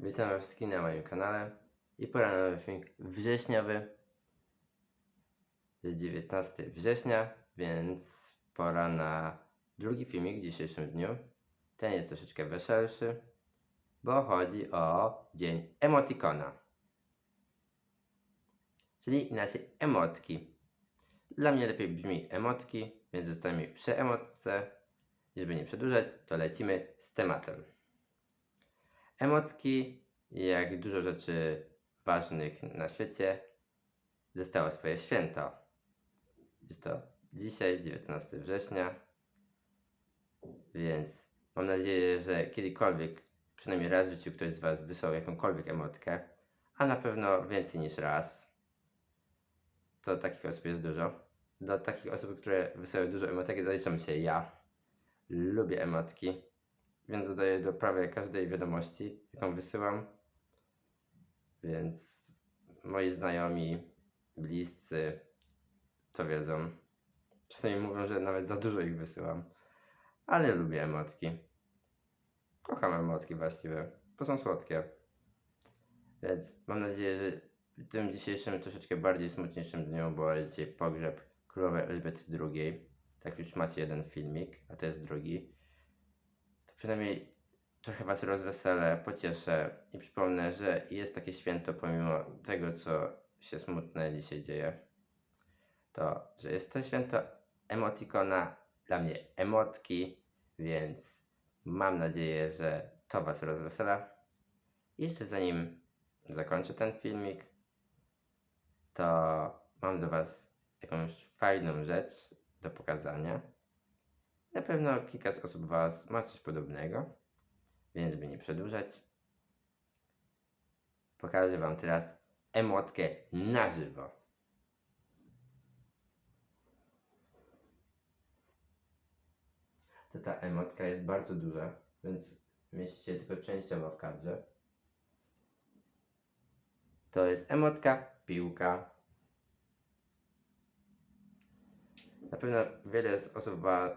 Witam was wszystkich na moim kanale i pora na nowy filmik wrześniowy. Jest 19 września, więc pora na drugi filmik w dzisiejszym dniu. Ten jest troszeczkę weselszy, bo chodzi o dzień emotikona. Czyli inaczej emotki. Dla mnie lepiej brzmi emotki, więc zostańmy przy emotce. Żeby nie przedłużać, to lecimy z tematem. Emotki, jak dużo rzeczy ważnych na świecie, dostało swoje święto. Jest to dzisiaj, 19 września, więc mam nadzieję, że kiedykolwiek, przynajmniej raz w życiu, ktoś z Was wysłał jakąkolwiek emotkę, a na pewno więcej niż raz. To takich osób jest dużo. Do takich osób, które wysyłają dużo emotek, zaliczam się ja. Lubię emotki więc dodaję do prawie każdej wiadomości, jaką wysyłam. Więc moi znajomi, bliscy to wiedzą. Czasami mówią, że nawet za dużo ich wysyłam, ale lubię emotki. Kocham emotki właściwie, bo są słodkie. Więc mam nadzieję, że w tym dzisiejszym, troszeczkę bardziej smutniejszym dniu, bo jest dzisiaj pogrzeb królowej Elżbiety II. Tak już macie jeden filmik, a to jest drugi przynajmniej trochę Was rozweselę, pocieszę i przypomnę, że jest takie święto pomimo tego, co się smutne dzisiaj dzieje. To, że jest to święto emotikona, dla mnie emotki, więc mam nadzieję, że to Was rozwesela. I Jeszcze zanim zakończę ten filmik, to mam do Was jakąś fajną rzecz do pokazania. Pewno kilka z osób Was ma coś podobnego, więc by nie przedłużać, pokażę Wam teraz emotkę na żywo. To ta emotka jest bardzo duża, więc mieści się tylko częściowo w kadrze. To jest emotka piłka. Na pewno wiele z osób, was,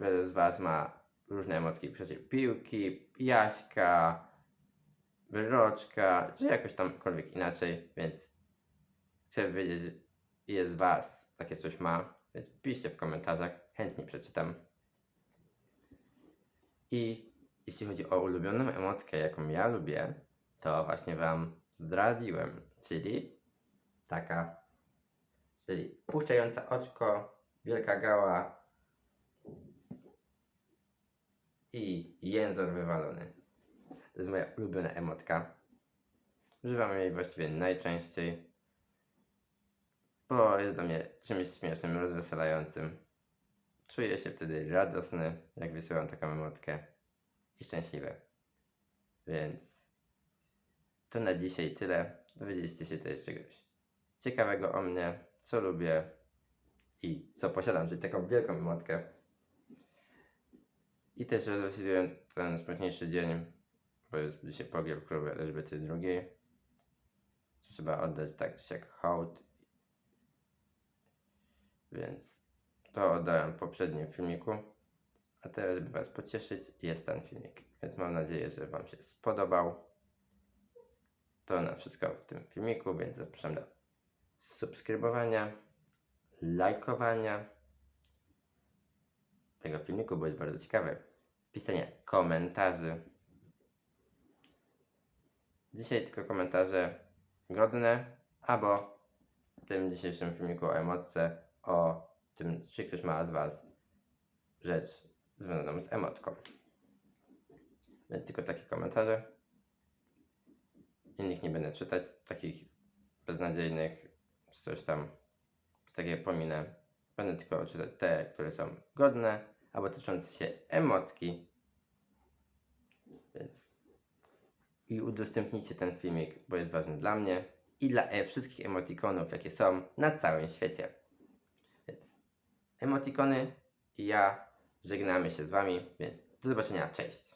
wiele z Was ma różne emotki, przecież piłki, jaśka, wyroczka, czy jakoś tamkolwiek inaczej, więc chcę wiedzieć, ile z Was takie coś ma, więc piszcie w komentarzach, chętnie przeczytam. I jeśli chodzi o ulubioną emotkę, jaką ja lubię, to właśnie Wam zdradziłem, czyli taka, czyli puszczająca oczko, wielka gała i jęzor wywalony. To jest moja ulubiona emotka. Używam jej właściwie najczęściej, bo jest dla mnie czymś śmiesznym, rozweselającym. Czuję się wtedy radosny, jak wysyłam taką emotkę i szczęśliwy. Więc to na dzisiaj tyle. Dowiedzieliście się też czegoś ciekawego o mnie, co lubię, i co posiadam, czyli taką wielką emotkę. I też rozweseliłem ten smutniejszy dzień, bo jest dzisiaj pogrzeb królowej Elżbiety II. Trzeba oddać tak czy hołd. Więc to oddałem w poprzednim filmiku. A teraz, żeby Was pocieszyć, jest ten filmik. Więc mam nadzieję, że Wam się spodobał. To na wszystko w tym filmiku, więc zapraszam do subskrybowania lajkowania tego filmiku, bo jest bardzo ciekawe. Pisanie komentarzy. Dzisiaj tylko komentarze godne, albo w tym dzisiejszym filmiku o emotce, o tym, czy ktoś ma z Was rzecz związaną z emotką. Więc tylko takie komentarze. Innych nie będę czytać, takich beznadziejnych, czy coś tam takie pominę. Będę tylko czytać te, które są godne, albo tyczące się emotki. Więc i udostępnijcie ten filmik, bo jest ważny dla mnie i dla e wszystkich emotikonów, jakie są na całym świecie. Więc emotikony i ja żegnamy się z Wami, więc do zobaczenia, cześć.